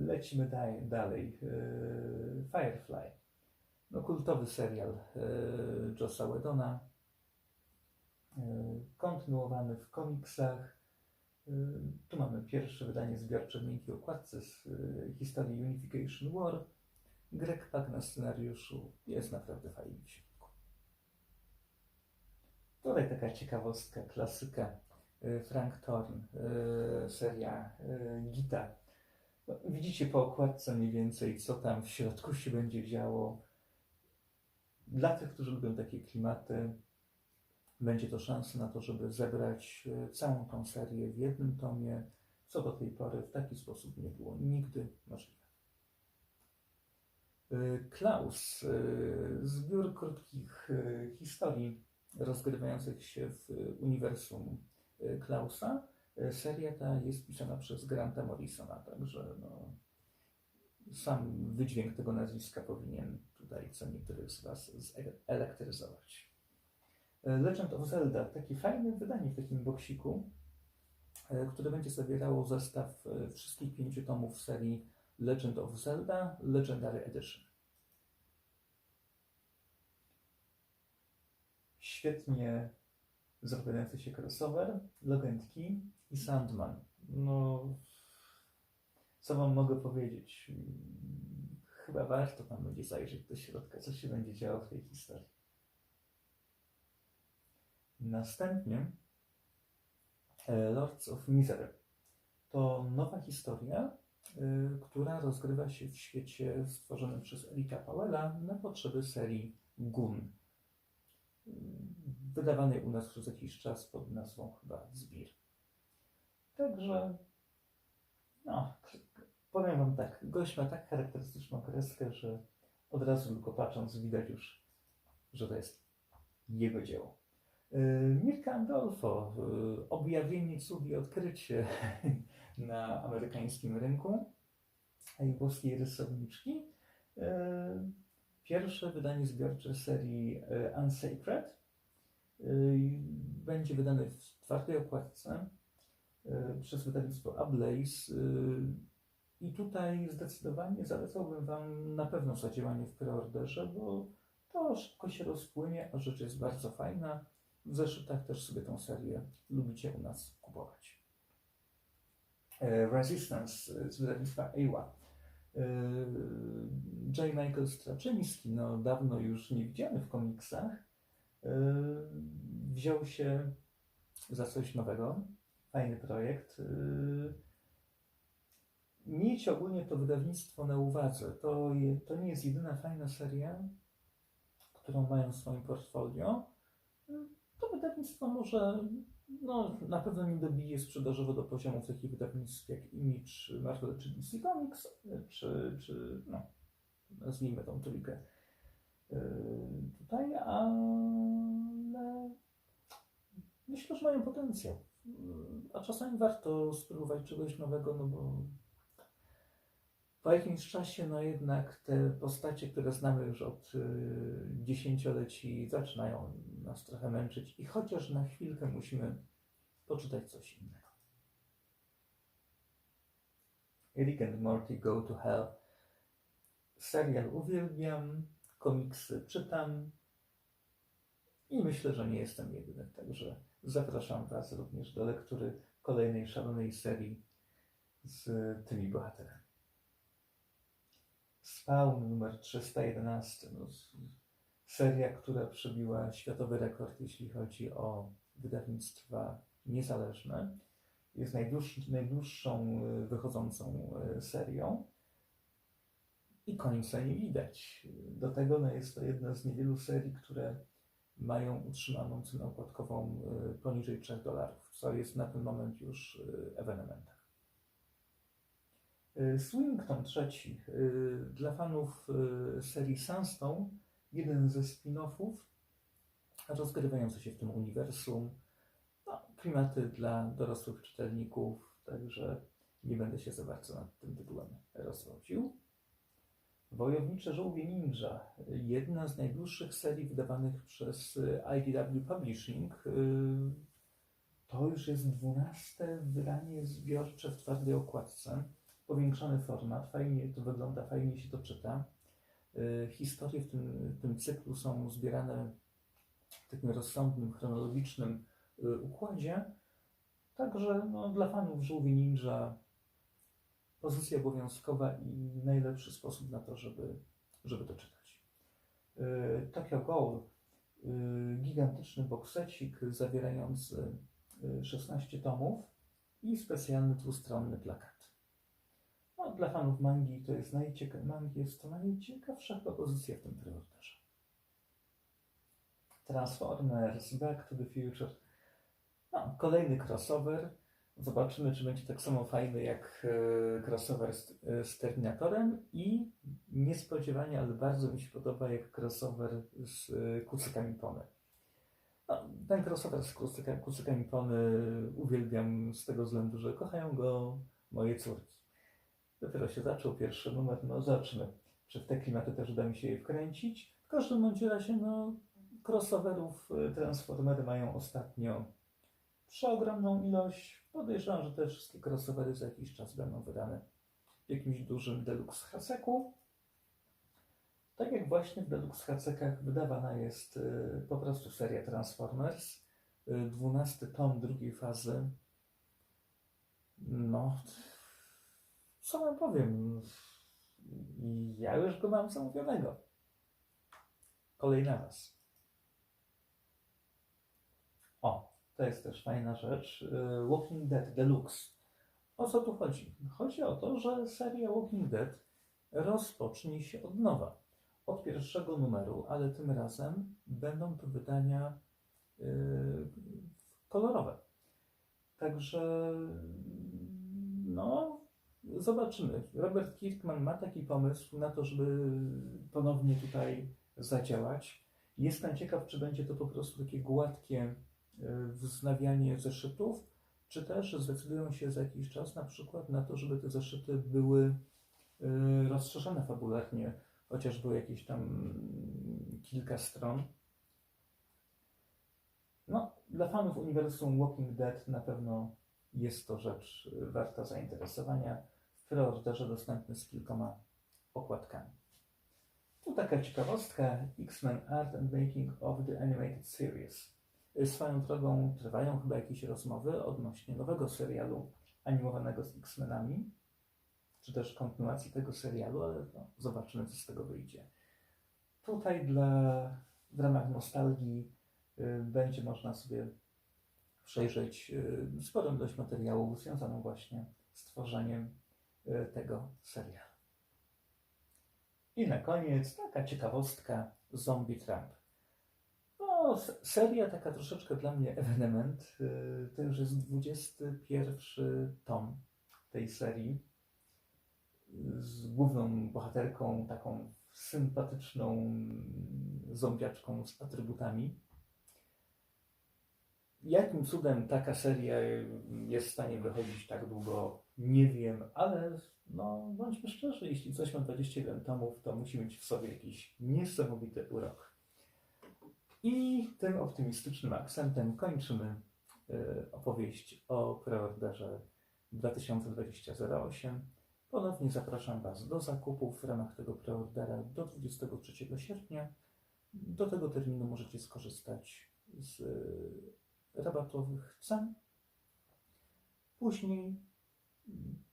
Lecimy dalej. Yy, Firefly. No, kultowy serial yy, Jossa Whedona. Yy, kontynuowany w komiksach. Tu mamy pierwsze wydanie zbiorcze w miękkiej okładce z historii Unification War. Greg Pak na scenariuszu jest naprawdę środku. Tutaj taka ciekawostka, klasyka. Frank Thorne, yy, seria Gita. Widzicie po okładce mniej więcej, co tam w środku się będzie działo. Dla tych, którzy lubią takie klimaty, będzie to szansa na to, żeby zebrać e, całą tą serię w jednym tomie, co do tej pory w taki sposób nie było nigdy możliwe. E, Klaus, e, zbiór krótkich historii rozgrywających się w uniwersum Klausa. E, Seria ta jest pisana przez Granta Morrisona, także no, sam wydźwięk tego nazwiska powinien tutaj co niektórych z Was zelektryzować. E, Legend of Zelda, takie fajne wydanie w takim boksiku, e, które będzie zawierało zestaw wszystkich pięciu tomów serii Legend of Zelda Legendary Edition. Świetnie zapowiadający się crossover, Logentki i Sandman. No, co Wam mogę powiedzieć? Chyba warto tam będzie zajrzeć do środka, co się będzie działo w tej historii. Następnie e, Lords of Misery. To nowa historia, y, która rozgrywa się w świecie stworzonym przez Erika Powella na potrzeby serii Gun. Y, Wydawanej u nas przez jakiś czas pod nazwą chyba Zbir. Także, no, powiem Wam tak, gość ma tak charakterystyczną kreskę, że od razu tylko patrząc widać już, że to jest jego dzieło. Y, Mirka Andolfo, y, objawienie cud i odkrycie na amerykańskim rynku tej włoskiej rysowniczki. Pierwsze wydanie zbiorcze serii y, Unsacred y, będzie wydane w twardej okładce y, przez wydawnictwo Ablaze. I tutaj zdecydowanie zalecałbym Wam na pewno zadziałanie w preorderze, bo to szybko się rozpłynie, a rzecz jest bardzo fajna. W zeszytach też sobie tą serię lubicie u nas kupować. E, Resistance e, z wydawnictwa Ewa. E, J. Michael Straczyński, no dawno już nie widziany w komiksach, e, wziął się za coś nowego. Fajny projekt. E, Miejcie ogólnie to wydawnictwo na uwadze. To, je, to nie jest jedyna fajna seria, którą mają w swoim portfolio. To wydawnictwo może no, na pewno nie dobije sprzedażowo do poziomów takich wydawnictw jak Image, Marvel czy DC Comics, czy, czy no, nazwijmy tą trójkę yy, tutaj, ale myślę, że mają potencjał. A czasami warto spróbować czegoś nowego, no bo po jakimś czasie, no jednak te postacie, które znamy już od y, dziesięcioleci, zaczynają nas trochę męczyć i chociaż na chwilkę musimy poczytać coś innego. Rick and Morty Go to Hell. Serial uwielbiam, komiksy czytam i myślę, że nie jestem jedyny, także zapraszam Was również do lektury kolejnej szalonej serii z tymi bohaterami. Spawn numer 311. No, seria, która przebiła światowy rekord, jeśli chodzi o wydawnictwa niezależne. Jest najdłuższ, najdłuższą y, wychodzącą y, serią. I końca nie widać. Do tego no, jest to jedna z niewielu serii, które mają utrzymaną cenę okładkową y, poniżej 3 dolarów, co jest na ten moment już ewenementem. Swington trzeci. Dla fanów serii Sunstone, jeden ze spin-offów rozgrywający się w tym uniwersum. No, klimaty dla dorosłych czytelników, także nie będę się za bardzo nad tym tytułem rozwodził. Wojownicze żółwie ninja. Jedna z najdłuższych serii wydawanych przez IDW Publishing. To już jest dwunaste wydanie zbiorcze w twardej okładce powiększony format, fajnie to wygląda, fajnie się to czyta. Y, Historie w tym, tym cyklu są zbierane w takim rozsądnym, chronologicznym y, układzie. Także no, dla fanów żółwi ninja pozycja obowiązkowa i najlepszy sposób na to, żeby, żeby to czytać. Y, Tokyo Ghoul, y, gigantyczny boksecik zawierający y, 16 tomów i specjalny dwustronny plakat. No, dla fanów mangi to jest mangi jest to najciekawsza propozycja w tym preorderze. Transformers, Back to the Future. No, kolejny crossover. Zobaczymy, czy będzie tak samo fajny jak e, crossover z, e, z Terminatorem i niespodziewanie, ale bardzo mi się podoba jak crossover z e, Kucykami Pony. No, ten crossover z kucyka, Kucykami Pony uwielbiam z tego względu, że kochają go moje córki. Dopiero się zaczął pierwszy numer, no zobaczymy, czy w te klimaty też uda mi się je wkręcić. W każdym bądź razie, no, crossoverów e, Transformery mają ostatnio przeogromną ilość. Podejrzewam, że te wszystkie crossovery za jakiś czas będą wydane w jakimś dużym deluxe haseku. Tak jak właśnie w deluxe hasekach wydawana jest y, po prostu seria Transformers. Y, 12 tom drugiej fazy. No, co wam powiem? Ja już go mam zamówionego. Kolej na was. O, to jest też fajna rzecz. y, Walking Dead Deluxe. O co tu chodzi? Chodzi o to, że seria Walking Dead rozpocznie się od nowa. Od pierwszego numeru, ale tym razem będą to wydania y, kolorowe. Także no, zobaczymy. Robert Kirkman ma taki pomysł na to, żeby ponownie tutaj zadziałać. Jestem ciekaw, czy będzie to po prostu takie gładkie y, wznawianie zeszytów, czy też zdecydują się za jakiś czas na przykład na to, żeby te zeszyty były y, rozszerzone fabularnie, chociażby jakieś tam kilka stron. No, dla fanów uniwersum Walking Dead na pewno jest to rzecz y, warta zainteresowania. W preorderze dostępny z kilkoma okładkami. Tu taka ciekawostka X-Men Art and Making of the Animated Series. Y, Swoją drogą trwają chyba jakieś rozmowy odnośnie nowego serialu animowanego z X-Menami, czy też kontynuacji tego serialu, ale no, zobaczymy, co z tego wyjdzie. Tutaj dla, w ramach nostalgii y, będzie można sobie przejrzeć y, sporą ilość materiałów związaną właśnie z tworzeniem y, tego serialu. I na koniec taka ciekawostka Zombie Trump. No, seria taka troszeczkę dla mnie ewenement. y, To już jest 21 tom tej serii z główną bohaterką, taką sympatyczną zombiaczką z atrybutami. Jakim cudem taka seria jest w stanie wychodzić tak długo, nie wiem, ale no, bądźmy szczerzy, jeśli coś ma 21 tomów, to musi mieć w sobie jakiś niesamowity urok. I tym optymistycznym akcentem kończymy y, opowieść o preorderze 2020-08. Ponownie zapraszam Was do zakupów w ramach tego preordera do 23 sierpnia. Do tego terminu możecie skorzystać z rabatowych cen. Później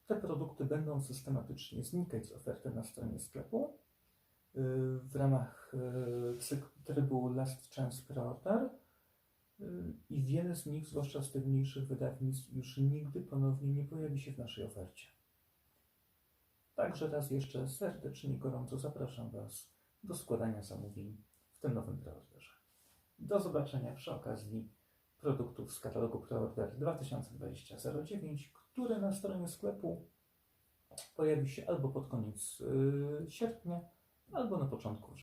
te produkty będą systematycznie znikać z oferty na stronie sklepu. Y, W ramach y, cyklu trybu Last Chance Preorder y, i wiele z nich, zwłaszcza z tych mniejszych wydawnictw, już nigdy ponownie nie pojawi się w naszej ofercie. Także raz jeszcze serdecznie i gorąco zapraszam Was do składania zamówień w tym nowym preorderze. Do zobaczenia przy okazji produktów z katalogu Preorder 2020-09, który na stronie sklepu pojawi się albo pod koniec y, sierpnia, albo na początku.